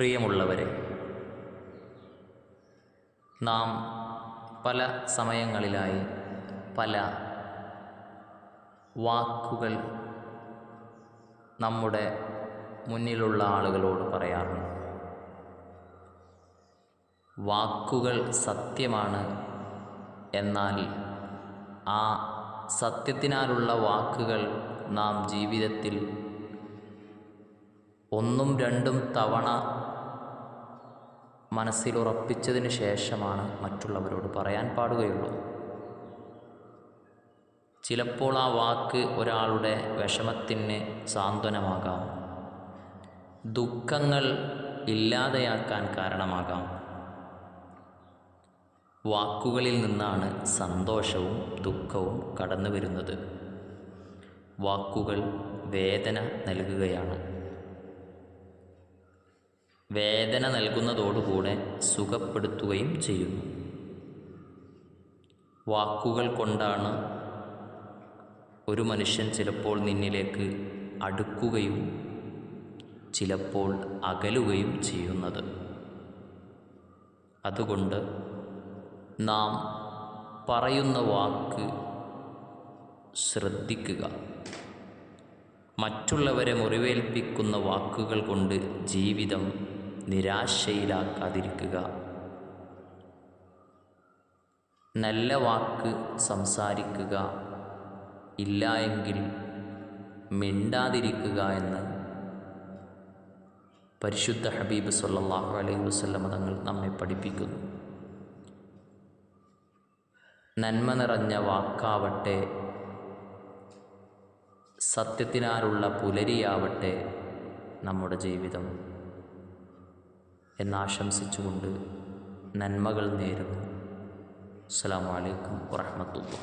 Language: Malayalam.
പ്രിയമുള്ളവരെ നാം പല സമയങ്ങളിലായി പല വാക്കുകൾ നമ്മുടെ മുന്നിലുള്ള ആളുകളോട് പറയാറുണ്ട്. വാക്കുകൾ സത്യമാണ് എന്നാൽ ആ സത്യത്തിനാലുള്ള വാക്കുകൾ നാം ജീവിതത്തിൽ ഒന്നും രണ്ടും തവണ മനസ്സിലുറപ്പിച്ചതിന് ശേഷമാണ് മറ്റുള്ളവരോട് പറയാൻ പാടുകയുള്ളൂ. ചിലപ്പോൾ ആ വാക്ക് ഒരാളുടെ വിഷമത്തിന് സാന്ത്വനമാകാം. ദുഃഖങ്ങൾ ഇല്ലാതെയാക്കാൻ കാരണമാകാം. വാക്കുകളിൽ നിന്നാണ് സന്തോഷവും ദുഃഖവും കടന്നു വരുന്നത് വാക്കുകൾ വേദന നൽകുകയാണ്. വേദന നൽകുന്നതോടുകൂടെ സുഖപ്പെടുത്തുകയും ചെയ്യുന്നു. വാക്കുകൾ കൊണ്ടാണ് ഒരു മനുഷ്യൻ ചിലപ്പോൾ നിന്നിലേക്ക് അടുക്കുകയും ചിലപ്പോൾ അകലുകയും ചെയ്യുന്നത്. അതുകൊണ്ട് നാം പറയുന്ന വാക്ക് ശ്രദ്ധിക്കുക. മറ്റുള്ളവരെ മുറിവേൽപ്പിക്കുന്ന വാക്കുകൾ കൊണ്ട് ജീവിതം നിരാശയിലാക്കാതിരിക്കുക. നല്ല വാക്ക് സംസാരിക്കുക. ഇല്ല എങ്കിൽ മിണ്ടാതിരിക്കുക എന്ന് പരിശുദ്ധ ഹബീബ് സല്ലാഹു അലൈഹി വസല്ലമ തങ്ങൾ നമ്മെ പഠിപ്പിക്കുന്നു. നന്മ നിറഞ്ഞ വാക്കാവട്ടെ സത്യത്തിനാലുള്ള പുലരിയാവട്ടെ നമ്മുടെ ജീവിതം. എന്നാശംസിച്ചുകൊണ്ട് നന്മകൾ നേരുന്നു. അസ്സാം വലൈക്കും വാഹമത്തുള്ള